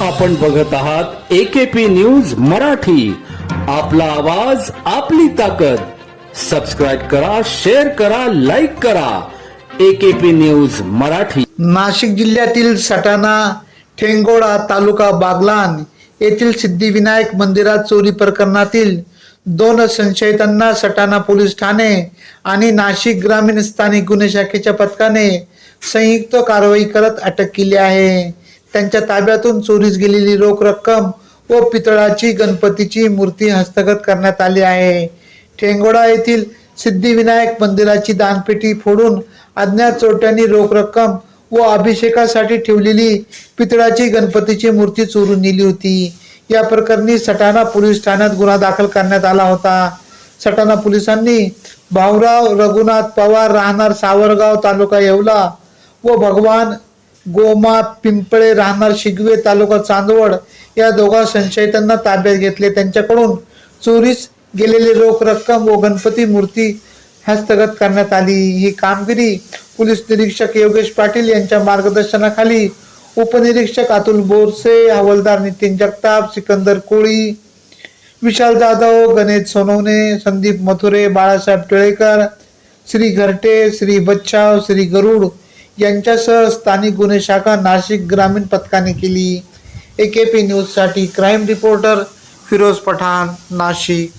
आपण बघत आहात एकेपी न्यूज मराठी. आपला आवाज आपली ताकद. सबस्क्राईब करा शेअर करा लाईक करा. AKP news Marathi. नाशिक जिल्ह्यातील सटाणा ठेंगोडा तालुका बागलान येथील सिद्धिविनायक मंदिरात चोरी प्रकरणातील दोन संशयितांना सटाणा पोलीस ठाणे आणि नाशिक ग्रामीण स्थानिक गुन्हे शाखेच्या पथकाने संयुक्त कारवाई करत अटक केली आहे. त्यांच्या ताब्यातून चोरीस गेलेली रोख रक्कम व पितळाची गणपतीची मूर्ती हस्तगत करण्यात आली आहे. ठेंगोडा येथील सिद्धिविनायक मंदिराची दानपेटी फोडून अज्ञात चोरट्यांनी रोख रक्कम व अभिषेकासाठी ठेवलेली पितळाची गणपतीची मूर्ती चोरून नेली होती. या प्रकरणी सटाणा पोलीस ठाण्यात गुन्हा दाखल करण्यात आला होता. सटाणा पोलिसांनी भाऊराव रघुनाथ पवार राहणार सावरगाव तालुका येवला व भगवान गोमा पिंपळे राहणार शिगवे तालुका चांदवड या दोघा संशयितांना ताब्यात घेतले. त्यांच्याकडून चोरीस गेलेली रोख रक्कम व गणपती मूर्ती हस्तगत करण्यात आली. ही कामगिरी पोलीस निरीक्षक योगेश पाटील यांच्या मार्गदर्शनाखाली उपनिरीक्षक अतुल बोरसे हवालदार नितीन जगताप सिकंदर कोळी विशाल जाधव गणेश सोनवणे संदीप मथुरे बाळासाहेब टिळेकर श्री घरटे श्री बच्छाव श्री गरुड यांच्यासह स्थानिक गुन्हे शाखा नाशिक ग्रामीण पथकाने केली. ए के पी न्यूजसाठी क्राईम रिपोर्टर फिरोज पठाण नाशिक.